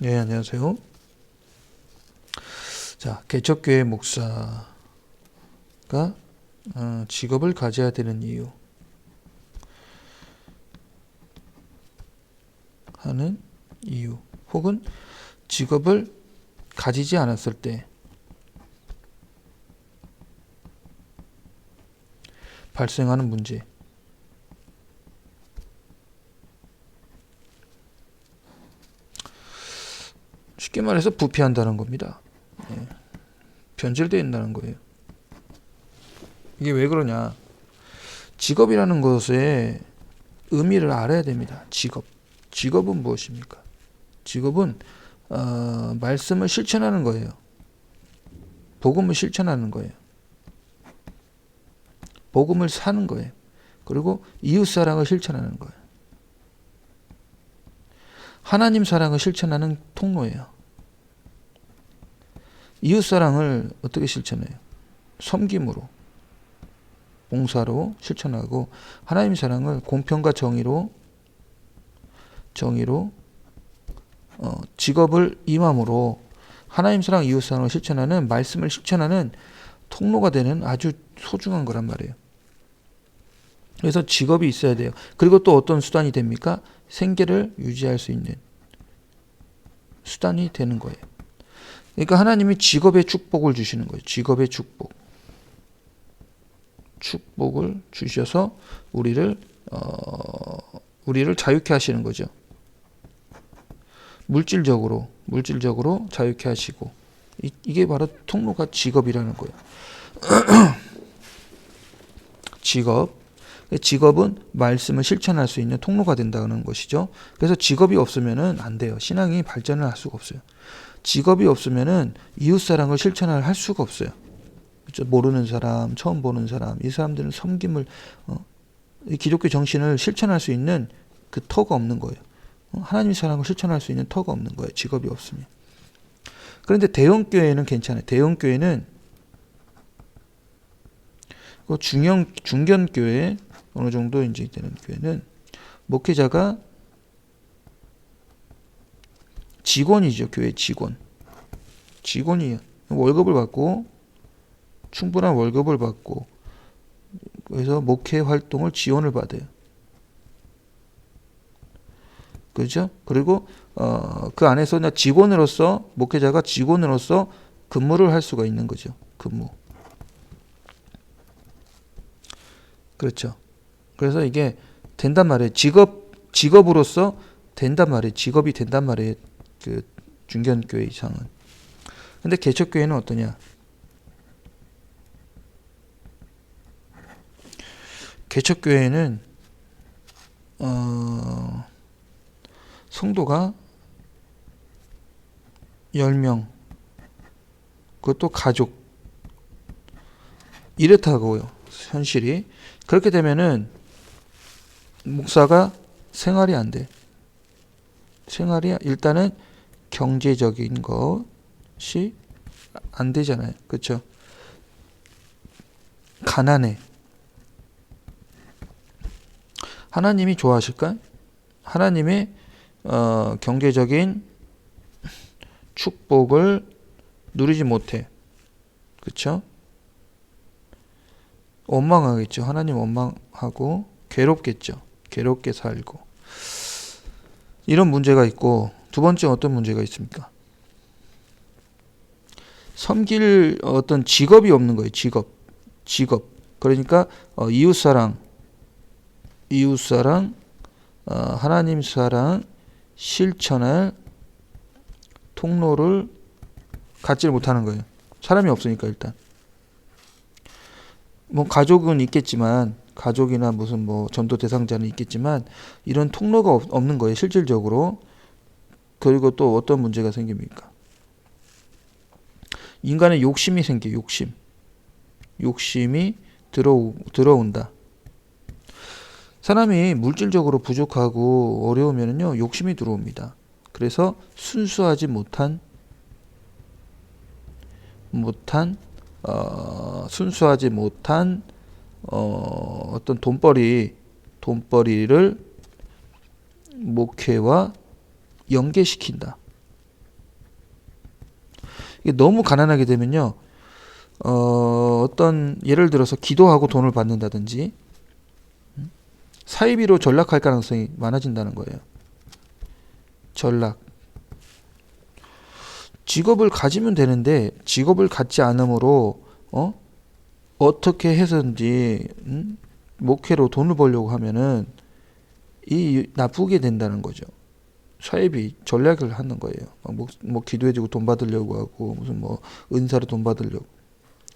네, 안녕하세요. 자, 개척교회 목사가 어, 직업을 가져야 되는 이유. 하는 이유. 혹은 직업을 가지지 않았을 때. 발생하는 문제 쉽게 말해서 부패한다는 겁니다. 예. 변질되어 있다는 거예요. 이게 왜 그러냐? 직업이라는 것의 의미를 알아야 됩니다. 직업. 직업은 무엇입니까? 직업은 어, 말씀을 실천하는 거예요. 복음을 실천하는 거예요. 복음을 사는 거예요. 그리고 이웃 사랑을 실천하는 거예요. 하나님 사랑을 실천하는 통로예요. 이웃 사랑을 어떻게 실천해요? 섬김으로, 봉사로 실천하고 하나님 사랑을 공평과 정의로 정의로 어, 직업을 임함으로 하나님 사랑, 이웃 사랑을 실천하는 말씀을 실천하는 통로가 되는 아주 소중한 거란 말이에요. 그래서 직업이 있어야 돼요. 그리고 또 어떤 수단이 됩니까? 생계를 유지할 수 있는 수단이 되는 거예요. 그러니까 하나님이 직업의 축복을 주시는 거예요. 직업의 축복. 축복을 주셔서 우리를 어, 우리를 자유케 하시는 거죠. 물질적으로 물질적으로 자유케 하시고 이, 이게 바로 통로가 직업이라는 거예요. 직업 직업은 말씀을 실천할 수 있는 통로가 된다는 것이죠. 그래서 직업이 없으면은 안 돼요. 신앙이 발전을 할 수가 없어요. 직업이 없으면은 이웃 사랑을 실천을 할 수가 없어요. 그렇죠? 모르는 사람, 처음 보는 사람, 이 사람들은 섬김을 어, 이 기독교 정신을 실천할 수 있는 그 터가 없는 거예요. 어, 하나님의 사랑을 실천할 수 있는 터가 없는 거예요. 직업이 없으면. 그런데 대형 교회는 괜찮아요. 대형 교회는 그 중형 중견 교회 어느 정도 이제 되는 교회는 목회자가 직원이죠. 교회 직원. 직원이에요. 월급을 받고 충분한 월급을 받고 그래서 목회 활동을 지원을 받아요. 그죠? 그리고 어, 그 안에서 직원으로서 목회자가 직원으로서 근무를 할 수가 있는 거죠. 근무. 그렇죠. 그래서 이게 된단 말이에요. 직업 직업으로서 된단 말이에요. 직업이 된단 말이에요. 그 중견교회 이상은. 근데 개척교회는 어떠냐? 개척교회는 어, 성도가 10명 그것도 가족 이렇다고요. 현실이 그렇게 되면은 목사가 생활이 안 돼. 생활이 일단은 경제적인 것이 안 되잖아요. 그렇죠? 가난해. 하나님이 좋아하실까? 하나님의 어, 경제적인 축복을 누리지 못해. 그렇죠? 원망하겠죠. 하나님 원망하고 괴롭겠죠. 괴롭게 살고. 이런 문제가 있고 두 번째 어떤 문제가 있습니까? 섬길 어떤 직업이 없는 거예요. 직업. 직업. 그러니까 어, 이웃 사랑, 이웃 사랑, 어, 하나님 사랑 실천할 통로를 갖지 못하는 거예요. 사람이 없으니까 일단. 뭐 가족은 있겠지만 가족이나 무슨 뭐 전도 대상자는 있겠지만 이런 통로가 없, 없는 거예요 실질적으로. 그리고 또 어떤 문제가 생깁니까? 인간의 욕심이 생겨 욕심. 욕심이 들어 들어온다. 사람이 물질적으로 부족하고 어려우면요 욕심이 들어옵니다. 그래서 순수하지 못한 못한 어, 순수하지 못한 어, 어떤 돈벌이 돈벌이를 목회와 연계시킨다. 이게 너무 가난하게 되면요. 어, 어떤 예를 들어서 기도하고 돈을 받는다든지 음? 사이비로 전락할 가능성이 많아진다는 거예요. 전락. 직업을 가지면 되는데 직업을 갖지 않으므로 어 어떻게 해서든지 음? 목회로 돈을 벌려고 하면은 이 나쁘게 된다는 거죠. 사입이 전략을 하는 거예요. 막 뭐, 뭐 기도해주고 돈 받으려고 하고 무슨 뭐 은사로 돈 받으려고.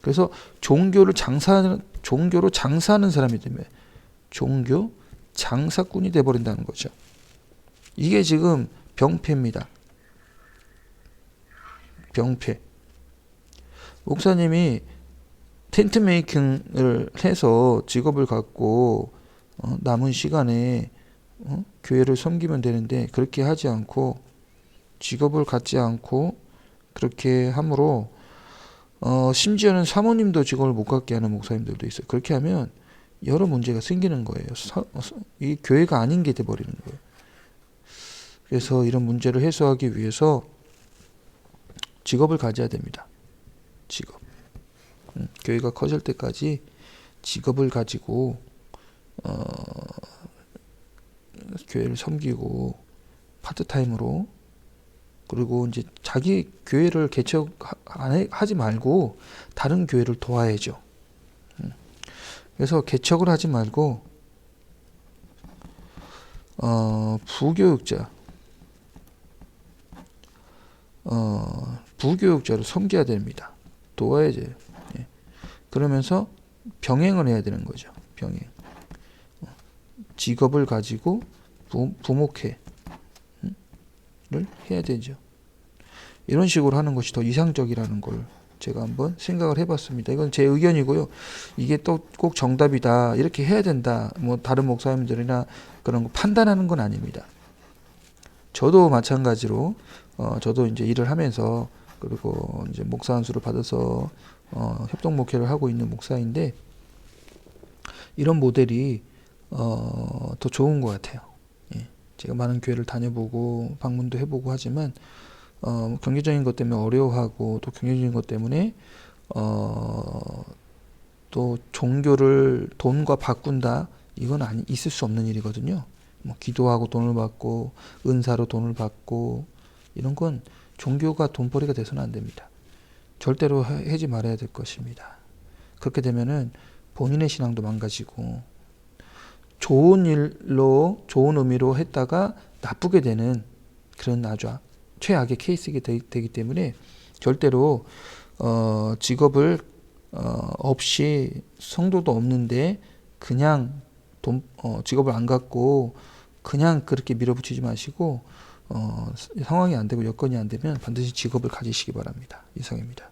그래서 종교를 장사 종교로 장사하는 사람이 되면 종교 장사꾼이 돼 버린다는 거죠. 이게 지금 병폐입니다. 병폐. 목사님이 텐트 메이킹을 해서 직업을 갖고 어, 남은 시간에 어? 교회를 섬기면 되는데 그렇게 하지 않고 직업을 갖지 않고 그렇게 함으로 어, 심지어는 사모님도 직업을 못 갖게 하는 목사님들도 있어요. 그렇게 하면 여러 문제가 생기는 거예요. 사, 이 교회가 아닌 게 돼버리는 거예요. 그래서 이런 문제를 해소하기 위해서 직업을 가져야 됩니다. 교회가 커질 때까지 직업을 가지고 어, 교회를 섬기고 파트타임으로 그리고 이제 자기 교회를 개척 안 해- 하지 말고 다른 교회를 도와야죠. 음. 그래서 개척을 하지 말고 어, 부교육자 어, 부교육자를 섬겨야 됩니다. 도와야 돼요. 예. 그러면서 병행을 해야 되는 거죠. 병행. 어, 직업을 가지고 부, 부목회를 해야 되죠. 이런 식으로 하는 것이 더 이상적이라는 걸 제가 한번 생각을 해봤습니다. 이건 제 의견이고요. 이게 또 꼭 정답이다 이렇게 해야 된다. 뭐 다른 목사님들이나 그런 거 판단하는 건 아닙니다. 저도 마찬가지로 어, 저도 이제 일을 하면서 그리고 이제 목사 안수를 받아서 어, 협동 목회를 하고 있는 목사인데 이런 모델이 어, 더 좋은 것 같아요. 예. 제가 많은 교회를 다녀보고 방문도 해보고 하지만 어, 경제적인 것 때문에 어려워하고 또 경제적인 것 때문에 어, 또 종교를 돈과 바꾼다 이건 아니 있을 수 없는 일이거든요. 뭐 기도하고 돈을 받고 은사로 돈을 받고 이런 건 종교가 돈벌이가 돼서는 안 됩니다. 절대로 하- 하지 말아야 될 것입니다. 그렇게 되면은 본인의 신앙도 망가지고 좋은 일로 좋은 의미로 했다가 나쁘게 되는 그런 아주 아- 최악의 케이스가 되, 기 때문에 절대로 어, 직업을 어, 없이 성도도 없는데 그냥 돈 어, 직업을 안 갖고 그냥 그렇게 밀어붙이지 마시고 어, 상황이 안 되고 여건이 안 되면 반드시 직업을 가지시기 바랍니다. 이상입니다.